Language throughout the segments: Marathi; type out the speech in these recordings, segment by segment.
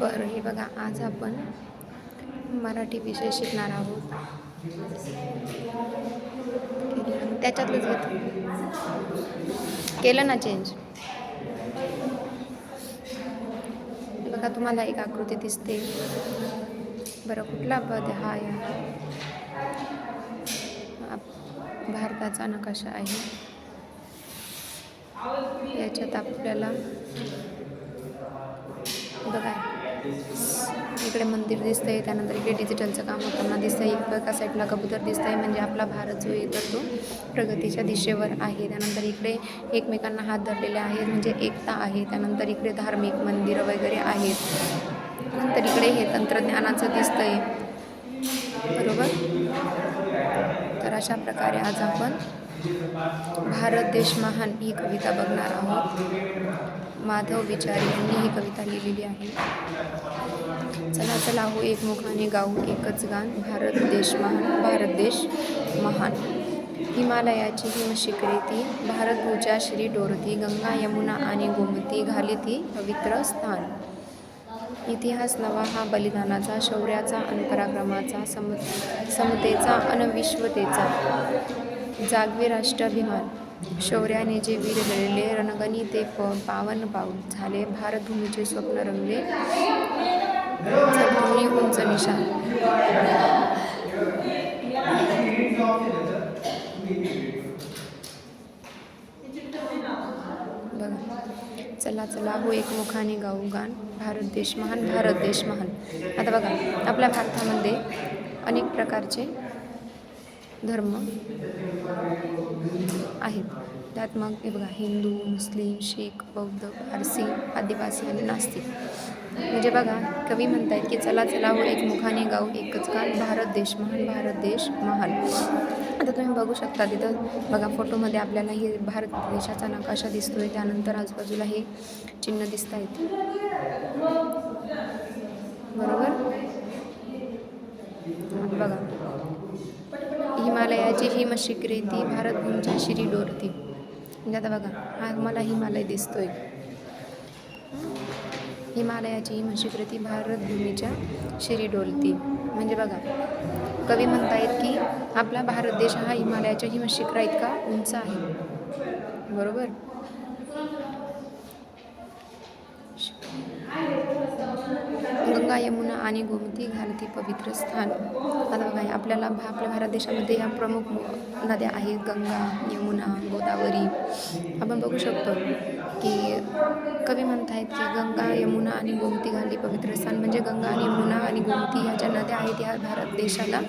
बरं हे बघा आज आपण मराठी विषय शिकणार आहोत. त्याच्यातलंच घेतो. केलं ना चेंज बघा तुम्हाला एक आकृती दिसते. बरं कुठला पद हा या. आप- भारताचा नकाशा आहे. याच्यात आपल्याला बघा इकडे मंदिर दिसतंय त्यानंतर इकडे डिजिटलचं काम होताना दिसतंय. एका साईडला कबूतर दिसतंय म्हणजे आपला भारत जो आहे तर तो प्रगतीच्या दिशेवर आहे. त्यानंतर इकडे एकमेकांना हात धरलेले आहेत म्हणजे एकता आहे. त्यानंतर इकडे धार्मिक मंदिरं वगैरे आहेत. नंतर इकडे हे तंत्रज्ञानाचं दिसतंय. बरोबर? तर अशा प्रकारे आज आपण भारत देश महान ही कविता बघणार आहोत. माधव विचारी यांनी ही कविता लिहिलेली आहे. चला चला हो एकमुखाने गाऊ एकच गाण भारत देश महान भारत देश महान. हिमालयाची हिमशिखरे ती भारतभूजा श्री डोरती गंगा यमुना आणि गोमती घाली ती पवित्र स्थान. इतिहास नवा हा बलिदानाचा शौर्याचा आणि पराक्रमाचा सम समतेचा अनविश्वतेचा जागवे राष्ट्राभिमान. शौर्याने जे वीर मिळले रणगणी ते प पावन पाऊल झाले. भारतभूमीचे स्वप्न रंगले. जगभूमी उंच निशाण. बघा. चला चला हो एकमुखाने गाऊ गान. भारत देश महान भारत देश महान. आता बघा आपल्या भारतामध्ये अनेक प्रकारचे धर्म आहेत. त्यात मग हे बघा हिंदू मुस्लिम शीख बौद्ध पारसी आदिवासी आणि नास्तिक. म्हणजे बघा कवी म्हणतायत की चला चला हो एक मुखाने गाऊ एकच काल भारत देश महान भारत देश महान. आता तुम्ही बघू शकता तिथं बघा फोटोमध्ये आपल्याला हे भारत देशाचा नकाशा दिसतोय. त्यानंतर आजूबाजूला हे चिन्ह दिसत आहेत बरोबर? बघा. हिमालयाची हिमशिखरे ती भारतभूमीच्या शिरी डोरती. म्हणजे आता बघा हा मला हिमालय दिसतोय. हिमालयाची हिमशिखरे ती भारतभूमीच्या शिरी डोलती म्हणजे बघा कवी म्हणतायत की आपला भारत देश हा हिमालयाच्या हिमशिखरा इतका उंच आहे? बरोबर? गंगा यमुना आणि गोमती घालती पवित्र स्थान. आता बघा आपल्याला भा आपल्या भारत देशामध्ये ह्या प्रमुख नद्या आहेत गंगा यमुना गोदावरी. आपण बघू शकतो की कवी म्हणत आहेत की गंगा यमुना आणि गोमती घालती पवित्र स्थान. म्हणजे गंगा आणि यमुना आणि गोमती ह्या ज्या नद्या आहेत ह्या भारत देशाला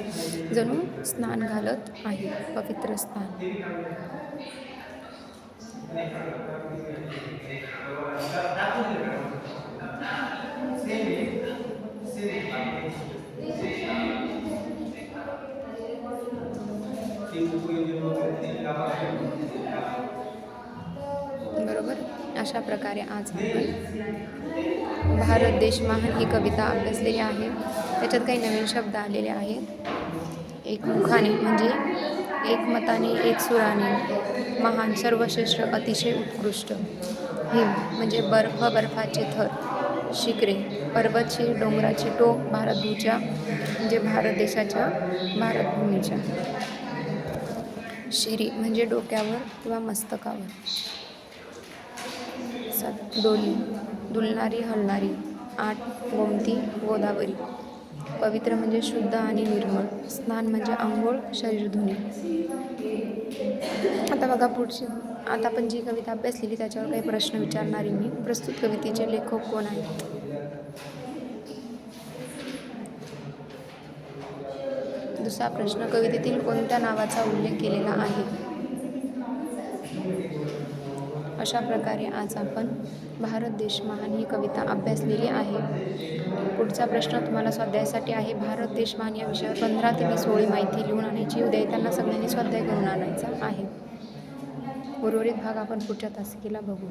जणू स्नान घालत आहे. पवित्र स्थान बरोबर अशा प्रकारे आज आपण भारत देश महान ही कविता अभ्यासलेली आहे. त्याच्यात काही नवीन शब्द आलेले आहेत. एक मुखाने म्हणजे एक मताने एक सुराने महान सर्वश्रेष्ठ अतिशय उत्कृष्ट. हिम म्हणजे बर्फ बर्फाचे थर शिखरे पर्वतचे डोंगराचे टोक भारतभूच्या म्हणजे भारत देशाच्या भारतभूमीच्या. शिरी म्हणजे डोक्यावर किंवा मस्तकावर. सात डोली डुलणारी हलणारी आठ गोमती गोदावरी. पवित्र म्हणजे शुद्ध आणि निर्मळ. स्नान म्हणजे आंघोळ शरीर धुणे. आता बघा पुढची. आता आपण जी कविता अभ्यासलेली त्याच्यावर काही प्रश्न विचारणारी मी. प्रस्तुत कवितेचे लेखक कोण आहेत? दुसरा प्रश्न. कवितेतील कोणत्या नावाचा उल्लेख केलेला आहे? अशा प्रकारे आज आपण भारत देश महान ही कविता अभ्यासलेली आहे. पुढचा प्रश्न तुम्हाला स्वाध्यायासाठी आहे. भारत देश महान या विषयावर पंधरा ते वीस ओळी माहिती लिहून आणायची. उद्या येताना सगळ्यांनी स्वाध्याय करून आणायचा आहे. उर्वरित भाग आपण पुढच्या तासिकेला बघू.